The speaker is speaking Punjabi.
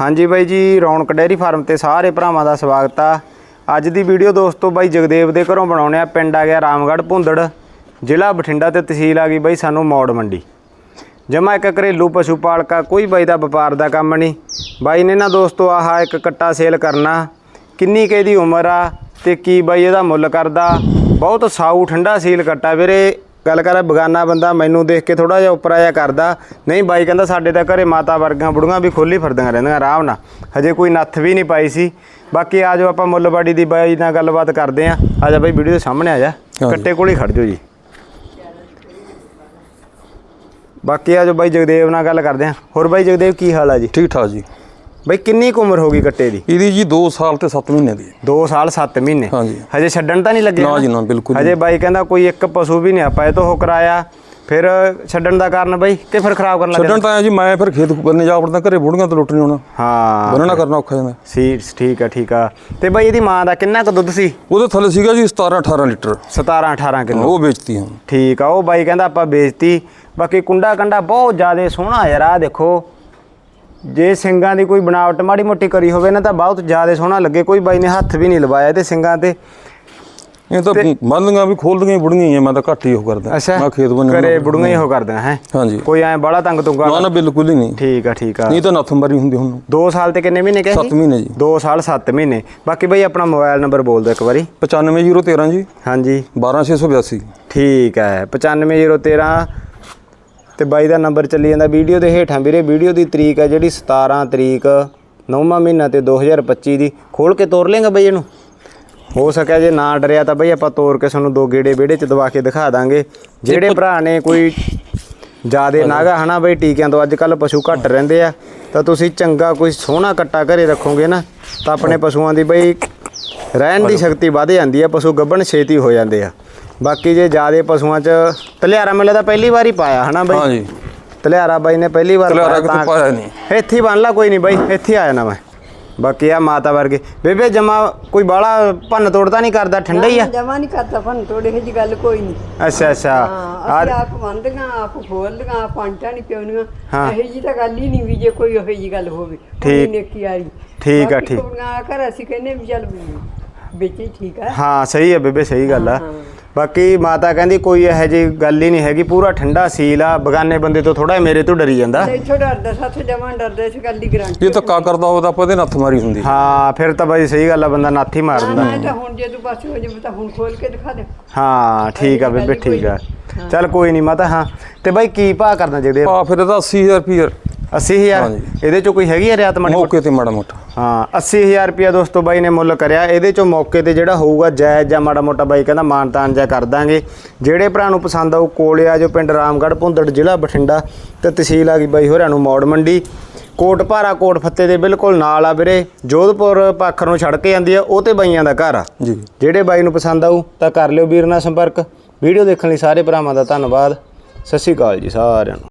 ਹਾਂਜੀ ਬਾਈ ਜੀ, ਰੌਣਕ ਡੈਰੀ ਫਾਰਮ ਤੇ ਸਾਰੇ ਭਰਾਵਾਂ ਦਾ ਸਵਾਗਤ ਆ। ਅੱਜ ਦੀ ਵੀਡੀਓ ਦੋਸਤੋ ਬਾਈ ਜਗਦੇਵ ਦੇ ਘਰੋਂ ਬਣਾਉਣੇ ਆ। ਪਿੰਡ ਆ ਗਿਆ ਰਾਮਗੜ੍ਹ ਭੁੰਦੜ, ਜ਼ਿਲ੍ਹਾ ਬਠਿੰਡਾ ਤੇ ਤਹਿਸੀਲ ਆ ਗਈ ਬਾਈ ਸਾਨੂੰ ਮੌੜ ਮੰਡੀ। ਜਮਾ ਇੱਕ ਘਰੇਲੂ ਪਸ਼ੂ ਪਾਲਕਾ, ਕੋਈ ਬਾਈ ਦਾ ਵਪਾਰ ਦਾ ਕੰਮ ਨਹੀਂ। ਬਾਈ ਨੇ ਨਾ ਦੋਸਤੋ ਆਹ ਇੱਕ ਕੱਟਾ ਸੇਲ ਕਰਨਾ। ਕਿੰਨੀ ਕੁ ਇਹਦੀ ਉਮਰ ਆ ਤੇ ਕੀ ਬਾਈ ਇਹਦਾ ਮੁੱਲ ਕਰਦਾ? ਬਹੁਤ ਸਾਊ ਠੰਡਾ ਸੀਲ ਕੱਟਾ ਵੀਰੇ। ਗੱਲ ਕਰ ਬਗਾਨਾ ਬੰਦਾ ਮੈਨੂੰ ਦੇਖ ਕੇ ਥੋੜਾ ਜਿਹਾ ਉੱਪਰ ਆਇਆ ਕਰਦਾ। ਨਹੀਂ ਬਾਈ ਕਹਿੰਦਾ ਸਾਡੇ ਤਾਂ ਘਰੇ ਮਾਤਾ ਵਰਗਾਂ ਬੁੜੀਆਂ ਵੀ ਖੋਲੀ ਫਿਰਦੀਆਂ ਰਹਿੰਦੀਆਂ ਆਰਾਮ ਨਾਲ। ਹਜੇ ਕੋਈ ਨੱਥ ਵੀ ਨਹੀਂ ਪਾਈ ਸੀ। ਬਾਕੀ ਆ ਜਾਓ ਆਪਾਂ ਮੁੱਲਬਾੜੀ ਦੀ ਬਾਈ ਨਾਲ ਗੱਲਬਾਤ ਕਰਦੇ ਆਂ। ਆ ਜਾ ਬਾਈ ਵੀਡੀਓ ਦੇ ਸਾਹਮਣੇ ਆ ਜਾ। ਕੱਟੇ ਕੋਲ ਹੀ ਖੜ ਜਾਓ ਜੀ। ਬਾਕੀ ਆ ਜੋ ਬਾਈ ਜਗਦੇਵ ਨਾਲ ਗੱਲ ਕਰਦੇ ਆ। ਹੋਰ ਬਾਈ ਜਗਦੇਵ ਕੀ ਹਾਲ ਆ ਜੀ? ਠੀਕ ਠਾਕ ਜੀ। ਬਾਈ ਕਿੰਨੀ ਕੁ ਉਮਰ ਹੋ ਗਈ ਕੱਟੇ ਦੀ? ਇਹਦੀ ਜੀ 2 ਸਾਲ ਤੇ 7 ਮਹੀਨੇ ਦੀ। ਹੈ। 2 ਸਾਲ 7 ਮਹੀਨੇ। ਹਾਂਜੀ। ਹਜੇ ਛੱਡਣ ਤਾਂ ਨਹੀਂ ਲੱਗੇ ਨਾ ਜੀ ਨਾ ਬਿਲਕੁਲ ਹਜੇ ਬਾਈ ਕਹਿੰਦਾ ਕੋਈ ਇੱਕ ਪਸ਼ੂ ਵੀ ਨਹੀਂ ਆਪਾਂ ਇਹ ਤੋਂ ਉਹ ਕਰਾਇਆ ਫਿਰ ਛੱਡਣ ਦਾ ਕਾਰਨ ਬਾਈ ਕਿ ਫਿਰ ਖਰਾਬ ਕਰਨ ਲੱਗੇ ਛੱਡਣ ਤਾਂ ਆਇਆ ਜੀ ਮੈਂ ਫਿਰ ਖੇਤ ਬੰਨੇ ਜਾ ਵੜਦਾ ਘਰੇ ਬੁੜੀਆਂ ਤੋਂ ਲੁੱਟ ਨਹੀਂ ਹੋਣਾ। ਹਾਂ। ਬੰਨਣਾ ਕਰਨਾ ਔਖਾ ਜਾਂਦਾ ਸੀ ਠੀਕ ਆ ਠੀਕ ਆ। ਤੇ ਬਾਈ ਇਹਦੀ ਮਾਂ ਦਾ ਕਿੰਨਾ ਕੁ ਦੁੱਧ ਸੀ? ਉਹਦੇ ਥੱਲੇ ਸੀਗਾ ਜੀ 17 18 ਲੀਟਰ। 17 18 ਕਿਲੋ। ਉਹ ਵੇਚਤੀ ਹਾਂ ਠੀਕ ਆ ਉਹ ਬਾਈ ਕਹਿੰਦਾ ਆਪਾਂ ਵੇਚਤੀ। ਬਾਕੀ ਕੁੰਡਾ ਕੰਡਾ ਬਹੁਤ ਜ਼ਿਆਦਾ ਸੋਹਣਾ ਯਾਰ ਆ ਦੇਖੋ। ਜੇ ਸਿੰਗਾਂ ਦੀ ਕੋਈ ਬਣਾਵਟ ਮਾੜੀ ਮੋਟੀ ਕਰੀ ਹੋਵੇ ਨਾ ਤਾਂ ਬਹੁਤ ਜ਼ਿਆਦਾ ਸੋਹਣਾ ਲੱਗੇ। ਕੋਈ ਬਾਈ ਨੇ ਹੱਥ ਵੀ ਨਹੀਂ ਲਵਾਇਆ ਤੇ ਸਿੰਗਾਂ ਤੇ। ਇਹ ਤਾਂ ਬੰਦੀਆਂ ਵੀ ਖੋਲਦੀਆਂ ਬੁੜੀਆਂ ਹੀ ਆ, ਮੈਂ ਤਾਂ ਘੱਟ ਹੀ ਉਹ ਕਰਦਾ। ਮੈਂ ਖੇਤ ਬੰਨੇ ਘਰੇ ਬੁੜੀਆਂ ਹੀ ਉਹ ਕਰਦੀਆਂ ਹੈ? ਹਾਂਜੀ। ਕੋਈ ਐ ਬੜਾ ਤੰਗ ਤੁੰਗਾ ਨਾ ਨਾ ਬਿਲਕੁਲ ਹੀ ਨਹੀਂ। ਠੀਕ ਆ ਠੀਕ ਆ। ਨਹੀਂ ਤਾਂ ਨੱਥ ਮਾਰੀ ਹੁੰਦੀ ਹੁਣ। 2 ਸਾਲ ਤੇ ਕਿੰਨੇ ਮਹੀਨੇ ਕਹੇ 7 ਮਹੀਨੇ ਜੀ। 2 ਸਾਲ 7 ਮਹੀਨੇ। ਬਾਕੀ ਬਈ ਆਪਣਾ ਮੋਬਾਈਲ ਨੰਬਰ ਬੋਲ ਦਿਓ ਇੱਕ ਵਾਰੀ। 95013 ਜੀ। ਹਾਂਜੀ। 12682 ਠੀਕ ਹੈ 95013 ਤੇ ਬਾਈ ਦਾ ਨੰਬਰ ਚੱਲੀ ਜਾਂਦਾ ਵੀਡੀਓ ਦੇ ਹੇਠਾਂ। ਵੀਰੇ ਵੀਡੀਓ ਦੀ ਤਰੀਕ ਹੈ ਜਿਹੜੀ 17 ਤਰੀਕ 9ਵਾਂ ਮਹੀਨਾ ਤੇ 2025 ਦੀ। ਖੋਲ ਕੇ ਤੋਰ ਲੇਗਾ ਬਈ ਇਹਨੂੰ? ਹੋ ਸਕਿਆ ਜੇ ਨਾ ਡਰਿਆ ਤਾਂ ਬਈ ਆਪਾਂ ਤੋਰ ਕੇ ਤੁਹਾਨੂੰ ਦੋ ਗੇੜੇ ਵਿਹੜੇ ਚ ਦਵਾ ਕੇ ਦਿਖਾ ਦਾਂਗੇ। ਜਿਹੜੇ ਭਰਾ ਨੇ ਕੋਈ ਜਿਆਦੇ ਨਾਗਾ ਹਨਾ ਬਈ ਟੀਕਿਆਂ ਤੋਂ ਅੱਜ ਕੱਲ ਪਸ਼ੂ ਘੱਟ ਰਹਿੰਦੇ ਆ। ਤਾਂ ਤੁਸੀਂ ਚੰਗਾ ਕੋਈ ਸੋਹਣਾ ਕੱਟਾ ਘਰੇ ਰੱਖੋਗੇ ਨਾ ਤਾਂ ਆਪਣੇ ਪਸ਼ੂਆਂ ਦੀ ਬਈ ਰਹਿਣ ਦੀ ਸ਼ਕਤੀ ਵਧ ਜਾਂਦੀ ਆ ਪਸ਼ੂ ਗੱਭਣ ਛੇਤੀ ਹੋ ਜਾਂਦੇ ਆ। ਬਾਕੀ ਜੇ ਜਿਆਦੇ ਪਸ਼ੂਆਂ 'ਚ ਤਲਿਆਰਾ ਮੇਲੇ ਦਾ ਪਹਿਲੀ ਵਾਰ ਹੀ ਪਾਇਆ ਹਨਾ ਬਈ? ਹਾਂਜੀ। ਤਲਿਆਰਾ ਬਾਈ ਨੇ ਪਹਿਲੀ ਵਾਰ ਤਲਿਆਰਾ ਪਾਇਆ ਕਿਤੇ ਤਾਂ- ਪਾਇਆ ਨਹੀਂ? ਇੱਥੇ ਹੀ ਬਣ ਲਾ ਕੋਈ ਨਹੀਂ ਬਾਈ ਇੱਥੇ ਆ ਜਾਣਾ ਮੈਂ। ਬਾਕੀ ਆ ਮਾਤਾ ਵਰਗੇ। ਬੇਬੇ ਜਮਾ ਕੋਈ ਬਾਹਲਾ ਭੰਨ ਤੋੜਦਾ ਨਹੀਂ ਕਰਦਾ ਠੰਡਾ ਹੀ ਆ? ਜਮਾ ਨਹੀਂ ਕਰਦਾ ਫਨ ਥੋੜੇ ਜਿਹੀ ਜੀ ਗੱਲ ਕੋਈ ਨਹੀਂ। ਅੱਛਾ ਅੱਛਾ। ਹਾਂ ਆ ਅਸੀਂ ਆਪ ਮੰਨਦੀਆਂ ਆਪ ਖੋਲਦੀਆਂ ਆਪ ਪੰਟਾਂ ਨਹੀਂ ਪਿਉਣੀਆਂ। ਹਾਂ। ਇਹੋ ਜੀ ਤਾਂ ਗੱਲ ਹੀ ਨਹੀਂ ਵੀ ਜੇ ਕੋਈ ਇਹੋ ਜੀ ਗੱਲ ਹੋਵੇ ਠੀਕ। ਨੇਕੀ ਵਾਲੀ। ਠੀਕ ਆ, ਬਾਕੀ ਠੀਕ। ਕੁੜੀਆਂ ਘਰ ਅਸੀਂ ਕਹਿੰਦੇ ਵੀ ਚੱਲ ਵਿੱਚ ਹੀ ਠੀਕ ਆ। ਹਾਂ ਸਹੀ ਹੈ ਬੇਬੇ ਸਹੀ ਗੱਲ ਆ। ਬਾਕੀ ਮਾਤਾ ਕਹਿੰਦੀ ਕੋਈ ਇਹੋ ਜਿਹੀ ਗੱਲ ਹੀ ਨਹੀਂ ਹੈਗੀ ਪੂਰਾ ਠੰਡਾ ਸੀਲ ਆ ਬਗਾਨੇ ਬੰਦੇ ਤੋਂ ਥੋੜਾ ਮੇਰੇ ਤੋਂ ਡਰੀ ਜਾਂਦਾ। ਇੱਥੋਂ ਡਰਦਾ ਸਾਥ ਜਮਾ ਡਰਦਾ ਇਸ ਗੱਲ ਦੀ ਗਰੰਟੀ ਜੇ ਧੱਕਾ ਕਰਦਾ ਹੋਵੇ ਤਾਂ ਆਪਾਂ ਇਹਦੇ ਨੱਥ ਮਾਰੀ ਹੁੰਦੀ। ਹਾਂ ਫਿਰ ਤਾਂ ਬਾਈ ਸਹੀ ਗੱਲ ਆ ਬੰਦਾ ਨੱਥ ਹੀ ਮਾਰ ਦਿੰਦਾ। ਮੈਂ ਤਾਂ ਹੁਣ ਜੇ ਤੂੰ ਪਾਸੇ ਹੋ ਜਾਵੇ ਤਾਂ ਹੁਣ ਖੋਲ ਕੇ ਦਿਖਾ ਦੇ। ਹਾਂ ਠੀਕ ਆ ਬੇਬੇ ਠੀਕ ਆ। ਚੱਲ ਕੋਈ ਨਹੀਂ ਮਾਤਾ ਹਾਂ। ਤੇ ਬਾਈ ਕੀ ਭਾਅ ਕਰਨਾ ਚਾਹੀਦੇ ਆ ਫਿਰ ਇਹਦਾ 80000 ਰੁਪਏ 80000 ਹਾਂਜੀ। ਇਹਦੇ ਚੋਂ ਕੋਈ ਹੈਗੀ ਆ ਰਿਆਤ ਮਾੜੀ ਮੌਕੇ ਤੇ ਮਾੜਾ ਮੋਟਾ। ਹਾਂ 80000 ਰੁਪਿਆ ਦੋਸਤੋ ਬਾਈ ਨੇ ਮੁੱਲ ਕਰਿਆ। ਇਹਦੇ ਚੋਂ ਮੌਕੇ ਤੇ ਜਿਹੜਾ ਹੋਊਗਾ ਜਾਇਜ਼ ਜਾਂ ਮਾੜਾ ਮੋਟਾ ਬਾਈ ਕਹਿੰਦਾ ਮਾਨਤਾਨ ਜਾਂ ਕਰ ਦਾਂਗੇ। ਜਿਹੜੇ ਭਰਾ ਨੂੰ ਪਸੰਦ ਆਊ ਕੋਲੇ ਆ ਜੋ ਪਿੰਡ ਰਾਮਗੜ੍ਹ ਭੁੰਦੜ ਜ਼ਿਲ੍ਹਾ ਬਠਿੰਡਾ ਤੇ ਤਹਿਸੀਲ ਆ ਗਈ ਬਾਈ ਹੋਰਾਂ ਨੂੰ ਮੌੜ ਮੰਡੀ। ਕੋਟ ਭਾਰਾ ਕੋਟ ਫੱਤੇ ਦੇ ਬਿਲਕੁਲ ਨਾਲ ਆ ਵੀਰੇ। ਜੋਧਪੁਰ ਪਾਖਰ ਨੂੰ ਛੱਡ ਕੇ ਜਾਂਦੀ ਆ ਉਹ ਤੇ ਬਾਈਆਂ ਦਾ ਘਰ ਆ। ਜੀ। ਜਿਹੜੇ ਬਾਈ ਨੂੰ ਪਸੰਦ ਆਊ ਤਾਂ ਕਰ ਲਿਓ ਵੀਰ ਨਾਲ ਸੰਪਰਕ। ਵੀਡੀਓ ਦੇਖਣ ਲਈ ਸਾਰੇ ਭਰਾਵਾਂ ਦਾ ਧੰਨਵਾਦ। ਸਤਿ ਸ਼੍ਰੀ ਅਕਾਲ ਜੀ ਸਾਰਿਆਂ ਨੂੰ।